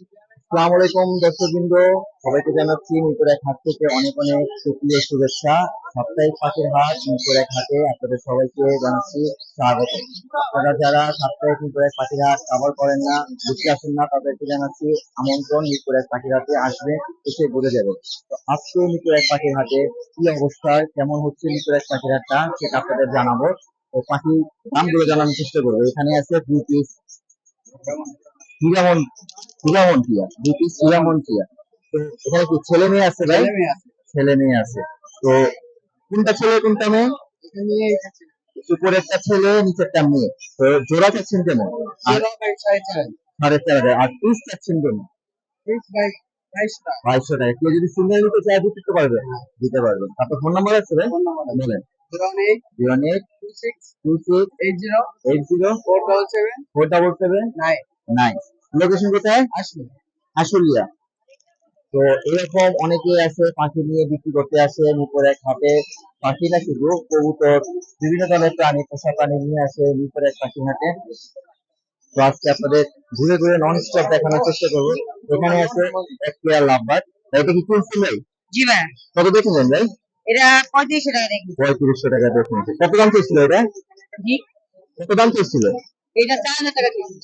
আসসালামু আলাইকুম দর্শকবৃন্দ। সবাইকে জানাচ্ছি মিরপুর এক হাট থেকে অনেক অনেক সুপ্রিয় শুভেচ্ছা। সাপ্তাহিক পাখির হাট মিরপুর এক হাটে আপনাদের সবাইকে জানাচ্ছি স্বাগত। আপনারা যারা সাপ্তাহিক মিরপুর এক পাখির হাট কভার করেন না, বুঝতে আসেন না, তাদেরকে জানাচ্ছি আমন্ত্রণ মিরপুর এক পাখির হাটে আসবে এসে ঘুরে যাবে। তো আজকে মিরপুর এক পাখির হাটে কি অবস্থায় কেমন হচ্ছে মিরপুর এক পাখির হাটটা সেটা আপনাদের জানাব। পাখি দামগুলো জানানোর চেষ্টা করব। এখানে আছে পিস হিরামন হিরামন টিয়া দুই পিস হিরামন টিয়া। তো এখানে কি ছেলে মেয়ে আছে ভাই ছেলে মেয়ে আছে। তো কোনটা ছেলে কোনটা মেয়ে? উপরেরটা ছেলে। নিচেরটা মেয়ে। তো জোড়া চাচ্ছেন কেমন? সাড়ে চার। হাজার। আর পিস চাচ্ছেন কেমন? বাইশশো টাকা কেউ যদি সিঙ্গেল নিতে চায় দিতে পারবে। দিতে পারবেন আপনার ফোন নাম্বার আছে ভাই বলেন। Zero eight two six eight zero four double seven nine location কোথায়? আশুলিয়া। তো এরকম অনেকে আছে পাখি নিয়ে বিক্রি করতে আসে এক হাটে। পাখি না শুধু কবুতর বিভিন্ন ধরনের প্রাণী পোষা প্রাণী নিয়ে আসে মিরপুর পাখি হাটে। তো আজকে আপনাদের ঘুরে ঘুরে নন স্টপ দেখানোর চেষ্টা করব। এখানে আছে এক পেয়ার লাভবার এটা কি কিনছেন ভাই জি ভাই। কত দেখেছেন ভাই? এটা পঁয়ত্রিশশো টাকা দেখবি পঁয়ত্রিশশো টাকা দেখেছেন কত দাম চেয়েছিল এটা? জি। কত দাম চেয়েছিল?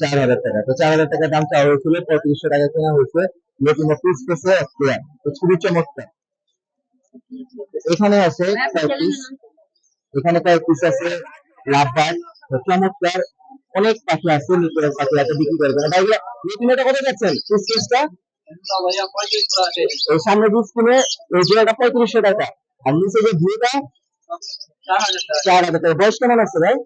চার হাজার টাকা তো চার হাজার টাকা দাম চাওয়া হয়েছিল পঁয়ত্রিশশো টাকা কেনা হয়েছে। নতুন পিস পেছে এক পেয়ার তো খুবই চমৎকার। এখানে আছে কয়েক পিস এখানে কয়েক পিস আছে লাভবান তো চমৎকার। অনেক পাখি আছে নিপুণের পাখি আছে বিক্রি ভাইগুলো নতুন এটা কত যাচ্ছেন? পিস পিসটা এই সামনে পিস কিনে এই জোড়াটা পঁয়ত্রিশশো টাকা। আর নিচে যে ভিউটা চার হাজার টাকা। বয়স কেমন আছে ভাই?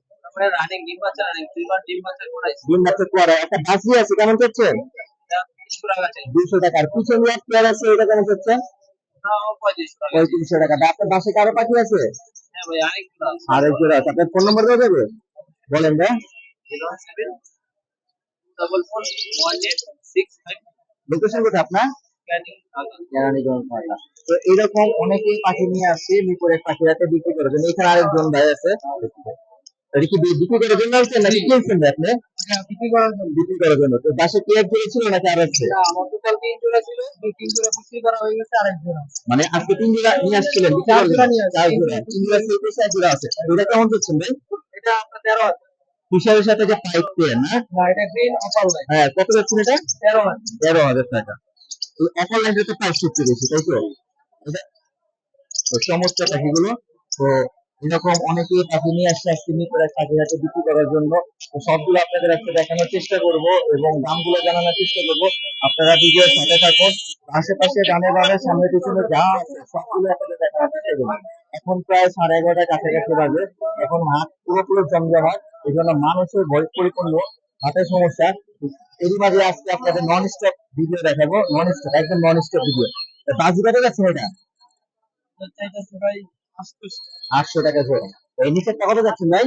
ডিম বাচ্চা কুয়ারা একটা বাসি আছে কেমন চাচ্ছেন দুইশো টাকা পিছনে এক পেয়ার আছে এটা কেমন চাচ্ছেন পঁয়ত্রিশশো টাকা। আপনার বাসে কারও পাখি আছে? আরেক জোড়া আছে। আপনার ফোন নম্বর দেওয়া যাবে? বলেন ভাই। লোকেশন কোথায় আপনার? তো এরকম অনেকে পাখি নিয়ে আসছে মিরপুরে পাখিরাতে বিক্রি করার জন্য এখানে আরেকজন ভাই আছে। এটা কি বি- বিক্রি করার জন্য আসছেন নাকি কিনছেন আপনি? বিক্রি করার জন্য। তো বাসে কি এক জোড়া ছিল। নাকি আর আছে মানে আজকে তিন জোড়া নিয়ে আসছিলেন বিক্রি করার জন্য? চার জোড়া তিন জোড়া ছিল তো চার জোড়া আছে। এটা কেমন করছেন ভাই? হিসাবের সাথে যে পাইপ না? হ্যাঁ কত যাচ্ছেন এটা? তেরো হাজার। টাকা। তো এখন লাইনটা তো বেশি তাই তো? এটা- তো সমস্ত পাখিগুলো তো এরকম অনেকে পাখি নিয়ে আসছে, আজকে নিয়ে করে পাখি হাতে বিক্রি করার জন্য। সবগুলো আপনাদের আজকে দেখানোর চেষ্টা করব এবং দামগুলো জানানোর চেষ্টা করব। আপনারা ভিডিওর সাথে থাকুন। আশেপাশে ডানে বামে সামনে পিছনে যা সবগুলো আপনাদের দেখানোর চেষ্টা করব। এখন প্রায় সাড়ে এগারোটা কাছাকাছি বাজে। এখন হাট পুরোপুরি জমজমাট, এই জন্য মানুষের ভয় পরিপূর্ণ। হাতের সমস্যা। এরই মাঝে আজকে আপনাদের নন স্টপ ভিডিও দেখাবো। নন স্টপ একদম নন স্টপ ভিডিও বাজি কত যাচ্ছে এটা আটশো টাকা জোড়া। এই নিচেরটা কত যাচ্ছেন ভাই?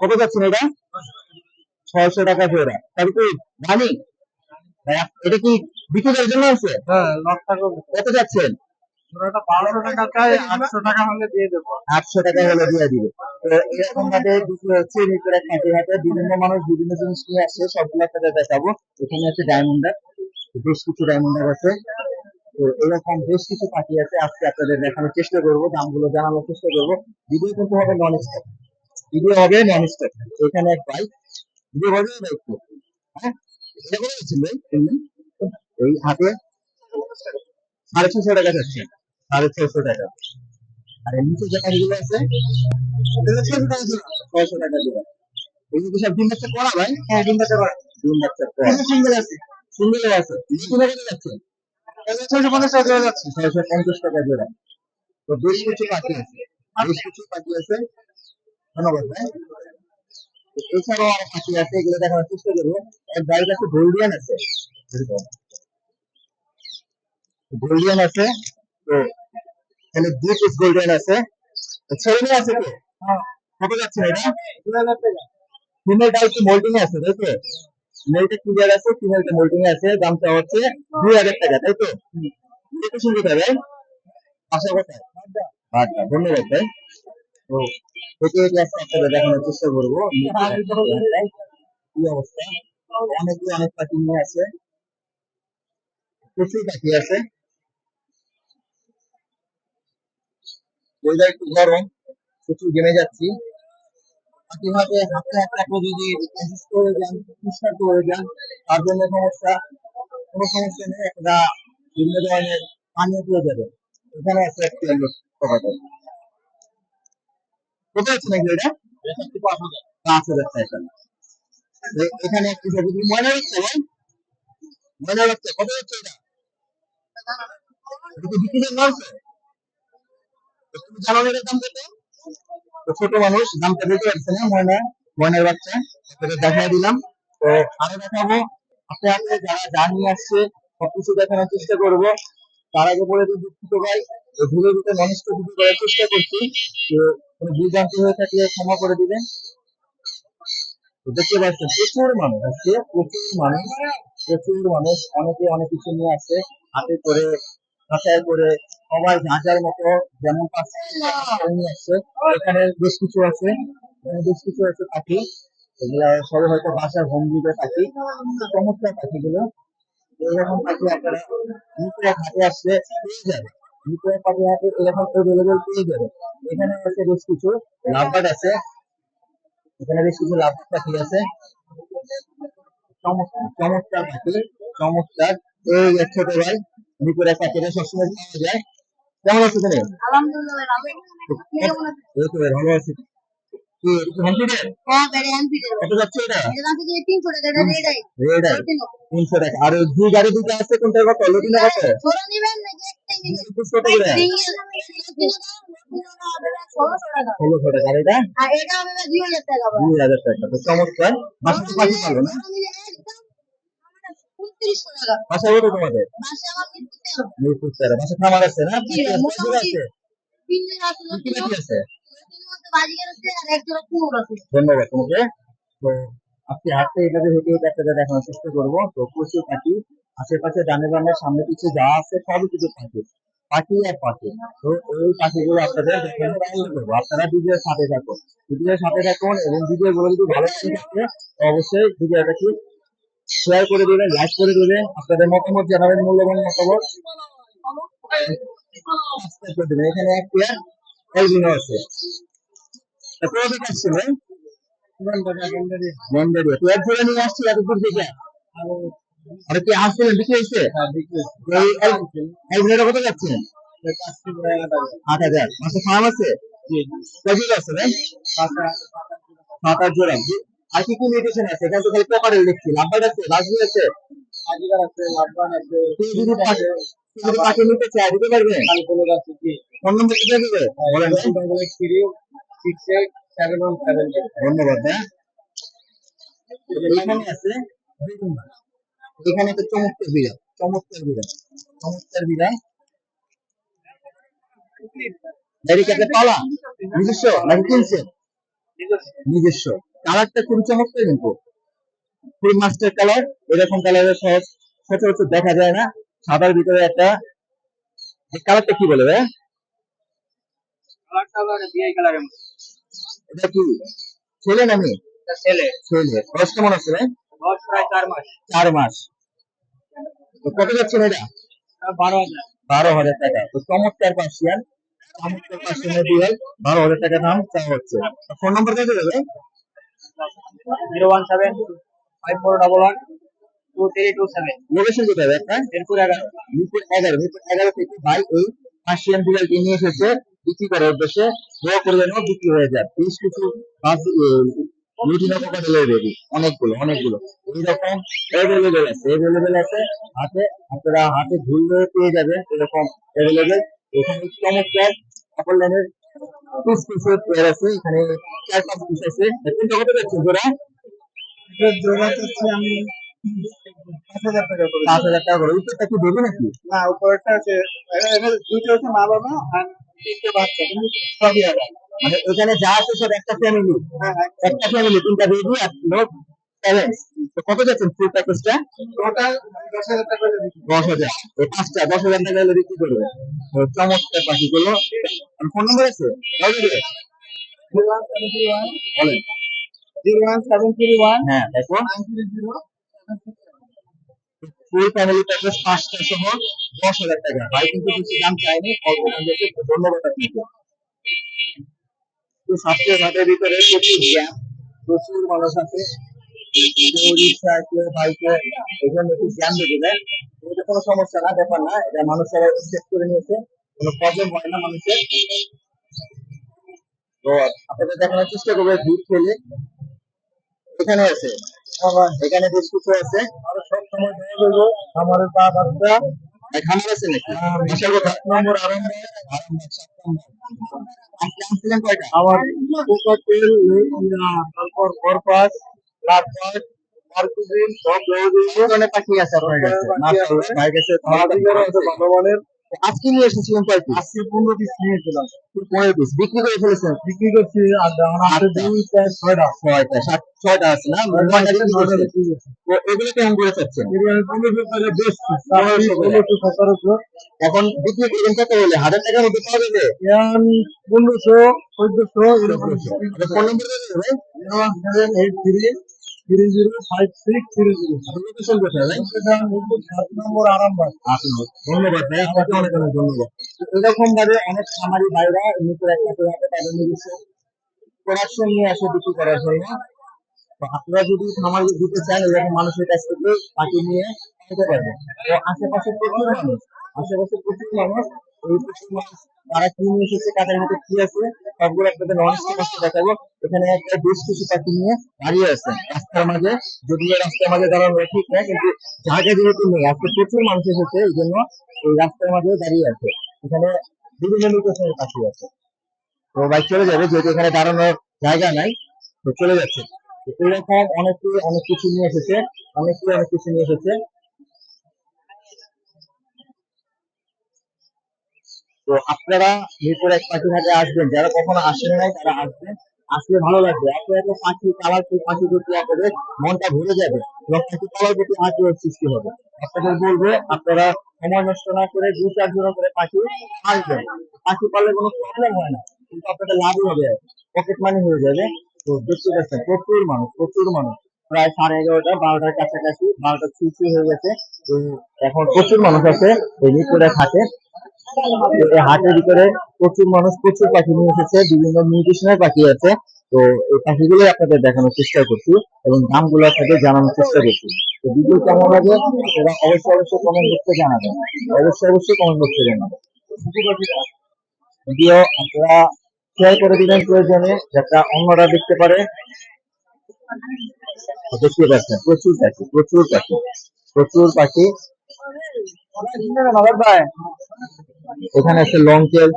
কত যাচ্ছেন এটা? ছয়শো টাকা জোড়া। তাহলে কি জানি এটা কি বিক্রি করার জন্য আছে? কত যাচ্ছেন আটশো টাকা হলে দিয়ে দিবে। তো এরকম ভাবে বিক্রি হচ্ছে ভিতরে খাঁটি হাটে বিভিন্ন মানুষ বিভিন্ন জিনিস নিয়ে আসছে সবগুলো দেখাবো। এখানে আছে ডায়মন্ডার বেশ কিছু ডায়মন্ডার আছে। তো এরকম বেশ কিছু পাখি আছে আজকে আপনাদের দেখানোর চেষ্টা করব দামগুলো জানানোর চেষ্টা করব। ভিডিও কিন্তু হবে নন স্টপ ভিডিও হবে নন স্টপ এখানে এক বাইক ভিডিও হবে একটু হ্যাঁ? এই হাতে সাড়ে ছশো টাকা যাচ্ছে। সাড়ে ছশো টাকা। আর নিচে যে পাখিগুলো আছে ছশো টাকা ছয়শো টাকা জোড়া। এগুলো সব ডিম বাচ্চা করা ভাই? হ্যাঁ ডিম বাচ্চা করা। ডিম বাচ্চা সিঙ্গেল আছে। সিঙ্গেল আছে। যাচ্ছে? ছয়শো পঞ্চাশ টাকা জোড়া যাচ্ছে। ছয়শো পঞ্চাশ টাকা জোড়া তো বেশ কিছু পাখি আছে। বেশ কিছু পাখি আছে। ধন্যবাদ ভাই। এছাড়াও আরও পাখি আছে এগুলো দেখানোর চেষ্টা করব। এক গাড়ির কাছে গোল্ডিয়ান আছে। গোল্ডিয়ান আছে। তো এখানে দুই পিস গোল্ডেন আছে। ছেলে মেয়ে আছে তো? কত যাচ্ছে এটা ফিমেলটা একটু মোল্ডিং আছে তাই তো? মেলটা ক্লিয়ার আছে ফিমেলটা মোল্ডিং আছে দামটা হচ্ছে দুই হাজার টাকা, তাই তো? একটু শুনতে হবে আশা কথা আচ্ছা ধন্যবাদ, ভাই। দেখানোর চেষ্টা করব। কি অবস্থা? অনেকে অনেক পাখি নিয়ে আছে। প্রচুর পাখি আছে। ওয়েদার একটু গরম, প্রচুর ঘেমে যাচ্ছি। পাখি হাতে হাতে যদি অসুস্থ হয়ে যান সুস্বাস্থ্য হয়ে যান, তার জন্য সমস্যা, কোনো সমস্যা নেই, একটা বিভিন্ন ধরনের পানীয় পেয়ে যাবে এখানে আছে একটি প্রোভাইডার কোথায় আছে নাকি এটা? পাঁচ হাজার এখানে রাখছো ভাই? ময়না রাখছো কত হচ্ছে এটা? বিক্রি তুমি জানো এটার দাম কত? তো ছোট মানুষ দামটা বলতে পারছে না, ময়না, ময়নার বাচ্চা। আপনাদের দেখাই দিলাম। তো আরও দেখাবো। আপনি আপনি যারা নিয়ে আসছে, সবকিছু দেখানোর চেষ্টা করব। তার আগে বলে দিই দুঃখিত ভাই। ভিডিওর ভিতরে নষ্ট ভিডিও করার চেষ্টা করছি। তো কোনো জানতে হয়ে থাকলে ক্ষমা করে দিবেন। দেখতে পাচ্ছেন, প্রচুর মানুষ আসছে প্রচুর মানুষ প্রচুর মানুষ। অনেকে অনেক কিছু নিয়ে আসছে, হাতে করে কাঁচায় করে সবাই যার মতো যেমন আসছে, এখানে বেশ কিছু আছে বেশ কিছু আছে পাখি। এগুলা সবাই হয়তো বাসার হোম ভিডিও পাখি, চমৎকার পাখিগুলো। এরকম পাখি আপনারা হাতে আসলে পেয়ে যাবে নিচে পাখি হাতে এরকম অ্যাভেলেবেল পেয়ে যাবে এখানে আছে বেশ কিছু লাভবার্ড আছে। এখানে বেশ কিছু লাভবার্ড পাখি আছে। চমৎকার পাখি, চমৎকার। এই ছোট ভাই সবসময় পাওয়া যায়। কেমন আছে তুমি? আলহামদুলিল্লাহ ভালো। ভালো আছি। হ্যাঁ বেড়ে আনবি রে কত যাচ্ছে এটা? এটা দাম থেকে 300 টাকা এটা এটাই রেড আই তিনশো টাকা। আর দুই গাড়ি দুটো আছে কোনটা কত? লুটিনা কত ষোলোশো টাকা। এটা? দুই হাজার টাকা। তো চমৎকার। পাখি না। বাসা কত তোমাদের? বাসা মিরপুর তেরো খামার আছে না? আছে, কি কি ধন্যবাদ তোমাকে। তো আজকে হাটতে হেঁটে হেঁটে আপনাদের দেখানোর চেষ্টা করব। তো প্রচুর পাখি আশেপাশে ডানে সামনে কিছু যা আছে সবই কিছু পাখি। পাখি আর পাখি। তো ওই পাখিগুলো আপনাদের করব। আপনারা ভিডিওর সাথে থাকুন। ভিডিওর সাথে থাকুন এবং ভিডিও গুলো যদি ভালো থাকে অবশ্যই ভিডিওটাকে শেয়ার করে দিবেন লাইক করে দিবেন। আপনাদের মতামত জানাবেন মূল্যবান মতামত। এখানে এক পেয়ার আছে। কোথা থেকে আসছিল নিয়ে আসছি এত দূর থেকে? আর কি আসছিলেন বিক্রি হয়েছে? এই এল- কত যাচ্ছে আট হাজার। মাসে ফার্ম আছে? কয়জন আছে ভাই? সাত আট জোড়া। আর কি কি মিউটেশন আছে এখানে তো খালি দেখছি লাভবার আছে লাভবি আছে যদি যদি নিতে চাই দিতে পারবে? ফোন নম্বর দিতে দিবে বলেন ধন্যবাদ হ্যাঁ। এখানে আছে বেগুন গাছ। এখানে একটা চমৎকার চমৎকার চমৎকার একটা পালা নিজস্ব নাকি কিনছে নিজস্ব। কালারটা খুবই চমৎকার কিন্তু। ফুল মাস্টার কালার এরকম কালারের সহজ সচরাচর দেখা যায় না। সাদার ভিতরে একটা কালারটা কি বলে ভাই? এটা কি? ছেলে না মেয়ে? ছেলে। ছেলে। বয়স কেমন আছে ভাই? চার মাস। তো কত যাচ্ছে এটা বারো হাজার। টাকা। তো চমৎকার পার্সিয়ান। চমৎকার পার্সিয়ানের বিড়াল বারো হাজার টাকা দাম চাওয়া হচ্ছে। ফোন নাম্বার কত দেবে zero one seven five four double one two three two seven location কোথায় মিরপুর এগারো। মিরপুর এগারো মিরপুর এগারো থেকে ভাই এই পার্সিয়ান বিড়ালকে নিয়ে এসেছে বিক্রি করার উদ্দেশ্যে দোয়া বিক্রি হয়ে যায় বেশ কিছু লুটিনা পোকা অনেকগুলো অনেকগুলো। এইরকম অ্যাভেলেবেল আছে অ্যাভেলেবেল আছে। হাতে আপনারা হাতে ধুললে পেয়ে যাবেন এরকম অ্যাভেলেবেল এখানে চমৎকার কাপড় লাইনের পিস পেয়ার আছে এখানে চার পাঁচ পিস আছে। কোনটা কত যাচ্ছে জোড়া? জোড়া চাচ্ছি আমি পাঁচ হাজার টাকা করে। পাঁচ হাজার টাকা করে। উত্তরটা কি দেবে নাকি? না আছে দুইটা হচ্ছে মা বাবা আর তিনটে বাচ্চা কিন্তু সবই আলাদা। মানে এখানে যা আছে সব একটা ফ্যামিলি হ্যাঁ একটা ফ্যামিলি তিনটা বেবি আর তো কত যাচ্ছেন ফুল প্যাকেজটা টোটাল দশ হাজার টাকা দশ হাজার। এই পাঁচটা দশ হাজার টাকা হলে বিক্রি করবে। চমৎকার পাখিগুলো। ফোন নম্বর আছে? বলেন। Zero one seven three one হ্যাঁ দেখো। Nine three zero full family package পাঁচটা সহ দশ হাজার টাকা। ভাই কিন্তু বেশি দাম চাইনি। অল্প ধন্যবাদ আপনাকে। তো স্বাস্থ্য ঘাটের ভিতরে প্রচুর প্রচুর মানুষ আছে। এখানে কোনো সমস্যা না, ব্যাপার না, এটা মানুষ সেট করে নিয়েছে। কোনো প্রবলেম হয় না মানুষের। চেষ্টা করবে এখানে বেশ কিছু আছে। আর সব আনছিলেন কয়টা? আমার তারপর পাখি আছে আজকে নিয়ে এসেছিলেন কয় পিস আজকে পনেরো পিস নিয়েছিলাম পনেরো পিস বিক্রি করে ফেলেছেন? বিক্রি করছি আর দুই ছয়টা। ছয়টা সাত ছয়টা আছে না? তো এগুলো কেমন করে চাচ্ছেন? এখন বিক্রি করবেন কত বলে? হাজার টাকার মধ্যে পাওয়া যাবে? পনেরোশো চোদ্দশো এরকম। আপনার phone number eight three three zero five six three zero আপনার লোকেশন কোথায় ভাই? সাত নম্বর আরামবাগ আপনার ধন্যবাদ ভাই আপনাকে অনেক অনেক ধন্যবাদ। এরকম ভাবে অনেক খামারি ভাইরা নিজের একটা করে তাদের নিজস্ব প্রোডাকশন নিয়ে আসে বিক্রি করার জন্য। আপনারা যদি খামারি দিতে চান এরকম মানুষের কাছ থেকে পাখি নিয়ে খেতে পারবেন। তো আশেপাশে প্রচুর মানুষ আশেপাশে প্রচুর মানুষ এসেছে মধ্যে কি আছে? সবগুলো দেখাবো। এখানে একটা বেশ নিয়ে দাঁড়িয়ে আছে। রাস্তার মাঝে, যদিও রাস্তার মাঝে দাঁড়ানো ঠিক কিন্তু জায়গা আজকে প্রচুর মানুষ এসেছে, এই জন্য এই রাস্তার মাঝে দাঁড়িয়ে আছে। এখানে বিভিন্ন লোকেশনের পাখি আছে। তো বাইক চলে যাবে, যেহেতু এখানে দাঁড়ানোর জায়গা নাই, তো চলে যাচ্ছে। অনেকে, অনেক কিছু নিয়ে এসেছে, অনেকে অনেক কিছু নিয়ে এসেছে। তো আপনারা মিরপুর এক পাখি হাটে আসবেন। যারা কখনো আসেন নাই, তারা আসবেন আসলে ভালো লাগবে। এত এত পাখি কালারফুল পাখি দেখলে আপনাদের মনটা ভরে যাবে এবং পাখি কালার প্রতি আগ্রহ সৃষ্টি হবে। আপনাদের বলব, আপনারা সময় নষ্ট না করে দুই চার জন করে পাখি আসবেন। পাখি পাললে কোনো প্রবলেম হয় না, কিন্তু আপনাদের লাভই হবে। পকেট মানি হয়ে যাবে। তো দেখতে পাচ্ছেন, প্রচুর মানুষ প্রচুর মানুষ। প্রায় সাড়ে এগারোটা, বারোটার কাছাকাছি, বারোটা ছুঁচি হয়ে গেছে। তো এখন প্রচুর মানুষ আছে, এই মিরপুরে তো হাটের ভিতরে প্রচুর মানুষ, প্রচুর পাখি নিয়ে এসেছে, বিভিন্ন নিউট্রিশনের পাখি আছে। তো এই পাখিগুলোই আপনাদের দেখানোর চেষ্টা করছি এবং দামগুলো আপনাদের জানানোর চেষ্টা করছি। তো ভিডিও কেমন লাগে সেটা অবশ্যই অবশ্যই কমেন্ট বক্সে জানাবেন। অবশ্যই অবশ্যই কমেন্ট বক্সে জানাবেন। ভিডিও আপনারা শেয়ার করে দিবেন প্রয়োজনে যাতে অন্যরা দেখতে পারে। দেখতে পাচ্ছেন প্রচুর পাখি প্রচুর পাখি প্রচুর পাখি। এখানে আছে লং টেল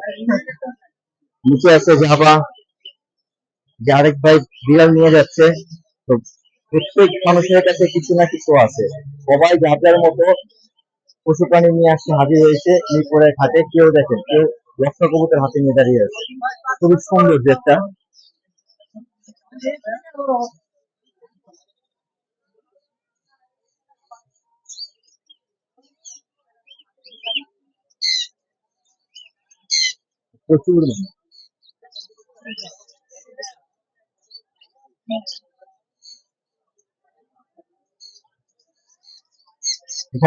নিচে আছে জাভা আরেক ভাই বিড়াল নিয়ে যাচ্ছে। তো প্রত্যেক মানুষের কাছে কিছু না কিছু আছে। সবাই যার মতো পশু প্রাণী নিয়ে আসতে হাজির হয়েছে মিরপুরের ঘাটে কেউ দেখেন, কেউ লক্ষ্য কবুতর হাতে নিয়ে দাঁড়িয়ে আছে। খুবই সুন্দর দেখটা প্রচুর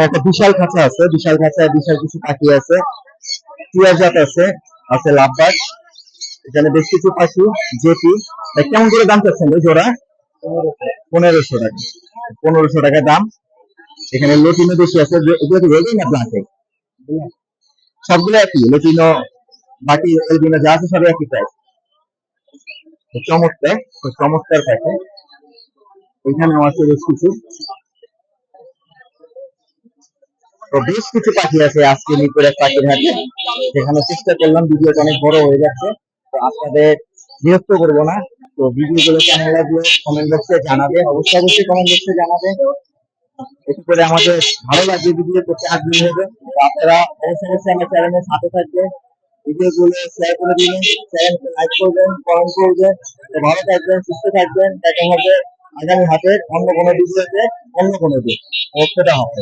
একটা বিশাল খাঁচা আছে, বিশাল খাঁচায় বিশাল কিছু পাখি আছে টিয়াজাত আছে আছে লাভবাগ এখানে বেশ কিছু পাখি, জেপি। কেমন করে দাম চাচ্ছেন ওই জোড়া? পনেরোশো টাকা। পনেরোশো টাকা দাম। এখানে লটিনো বেশি আছে, এগুলো রেডি না ব্ল্যাকে সবগুলো একই, লটিনো বাকি এলবিনো যা আছে সবই একই প্রাইস চমৎকার চমৎকার প্যাকে এখানেও আছে বেশ কিছু। তো বেশ কিছু পাখি আছে আজকে মিরপুরের পাখির হাটে। সেখানে চেষ্টা করলাম, ভিডিওটা অনেক বড় হয়ে যাচ্ছে। তো আপনাদের বিরক্ত করব না। তো ভিডিও গুলো কেমন লাগল কমেন্ট বক্সে জানাবেন। অবশ্যই অবশ্যই কমেন্ট বক্সে জানাবেন। এতে করে আমাদের ভালো লাগবে ভিডিও করতে, আগ্রহী হবে আপনারা অবশ্যই অবশ্যই আমার চ্যানেলের সাথে থাকবেন। ভিডিও শেয়ার করে দিবেন চ্যানেলকে লাইক করবেন কমেন্ট করবেন ভালো থাকবেন, সুস্থ থাকবেন, দেখা হবে আগামী হাটের অন্য কোনো ভিডিওতে, অন্য কোনো দিন। ওকে হবে।